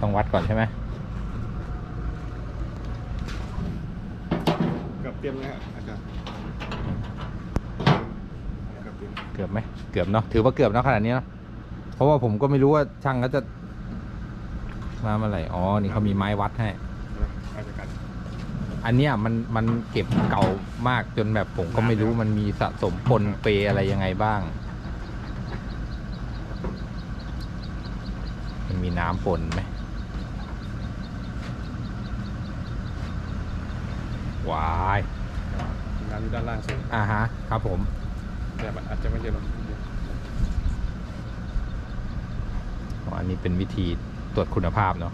ต้องวัดก่อนใช่ไหมเกือบเต็มเลยฮะอาจารย์เกือบเต็มเกือบไหมเกือบเนาะถือว่าเกือบเนาะขนาดนี้เนาะเพราะว่าผมก็ไม่รู้ว่าช่างเขาจะมาเมื่อไหร่อ๋อนี่เขามีไม้วัดให้นะอาจจะกันอันเนี้ยมันมันเก็บเก่ามากจนแบบผมก็ไม่รู้มันมีสะสมปนเปอะไรยังไงบ้าง มันมีน้ำปนไหม วายงานอยู่ด้านล่างสุดอ่าฮะ ครับผม แต่มันอาจจะไม่ใช่ลมอ๋ออันนี้เป็นวิธีตรวจคุณภาพเนาะ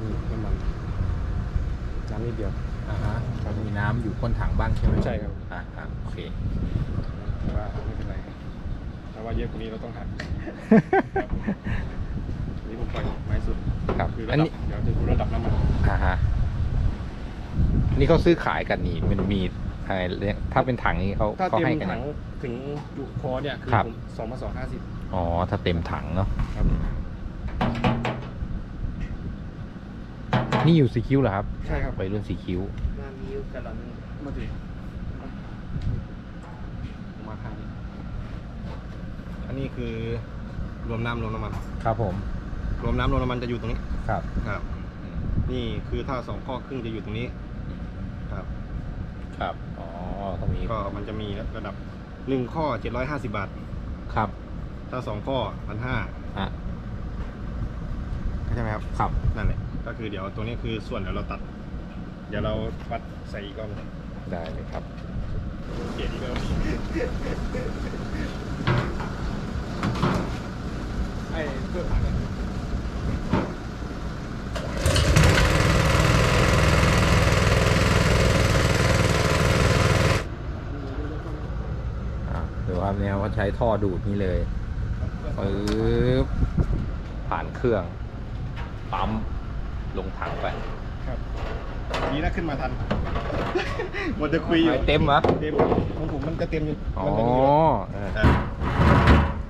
นี่น้ำมันน้ำนิดเดียว อ่าฮะมีน้ำอยู่ก้นถังบ้างใช่ไหมใช่ครับ อ่าอ่าโอเค แต่ว่าไม่เป็นไรถ้าว่าเยอะกว่านี้เราต้องหักนี่ผมปล่อยไม้สุดครับ คืออัระนดับนี้เดี๋ยวจะดูระดับน้ำมัน อ่าฮะ นี่เขาซื้อขายกันนี่มันมีอะไรเรียกถ้าเป็นถังนี้เขาถ้าเขาเต็มให้กันถัยังงถึงจุคอเนี่ยคือครับ ผมสองพันสองห้าสิบ อ๋อ ถ้าเต็มถังเนาะครับ นี่อยู่สีคิ้วเหรอครับใช่ครับไปรุ่นสีคิ้วมามีอยู่กันหลังมาถึงมาทางนี้อันนี้คือรวมน้ำรวมน้ำมัน ครับผม รวมน้ำรวมน้ำมันจะอยู่ตรงนี้ครับ ครับ นี่คือถ้าสองข้อครึ่งจะอยู่ตรงนี้ ครับ ครับ อ๋อตรงนี้ก็มันจะมีระดับหนึ่งข้อเจ็ดร้อยห้าสิบบาท ครับ ถ้าสองข้อพันห้าอะใช่ไหมครับ ครับ นั่นแหละ ก็คือเดี๋ยวตัวนี้คือส่วนเดี๋ยวเราตัด เดี๋ยวเราวัดใส่อีกก้อนได้เลยครับเกียรติเดิมไอ้เพื่อน อะ ดูครับเนี่ยว่าใช้ท่อดูดนี่เลยปึ๊บผ่านเครื่องปั๊มลงถังไปครับดีนะขึ้นมาทันหมดจะคุยอยู่ไม่เต็มเหรอเต็มของผมมันจะเต็มอยู่อ๋อมันจะมีอยู่เอออะ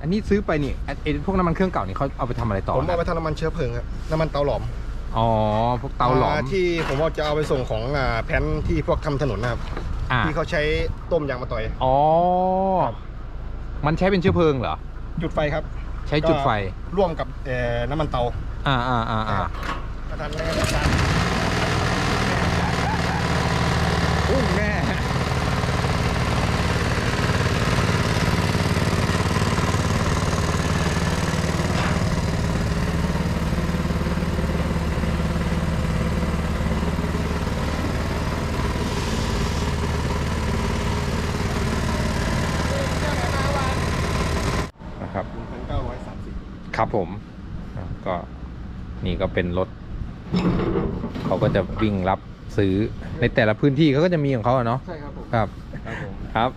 อันนี้ซื้อไปนี่ไอ้ไอ้พวกน้ำมันเครื่องเก่านี่เขาเอาไปทำอะไรต่อผมเอาไปนะทำน้ำมันเชื้อเพลิงครับน้ำมันเตาหลอมอ๋อพวกเตาหลอมาที่ผมเอาจะเอาไปส่งของอ่าแผ่นที่พวกทำถนนนะครับอ่าที่เขาใช้ต้มยางมะตอยอ๋อ มันใช้เป็นเชื้อเพลิงเหรอ จุดไฟครับใช้จุดไฟ ก็ร่วมกับเอ่อน้ำมันเตาอ่าอ่าอ่าอ่าประธานในราชการ อุ้ยแม่ นะครับ หนึ่งพันเก้าร้อยสามสิบ ครับผมอะก็นี่ก็เป็นรถ เขาก็จะวิ่งรับซื้อในแต่ละพื้นที่เขาก็จะมีของเขาอะเนาะใช่ครับผมครับครับผมครับ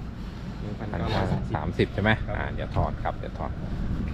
หนึ่งพันพันเก้าร้อยสามสิบสามสิบใช่ไหมครับอ่าเดี๋ยวถอดครับเดี๋ยวถอดโอเค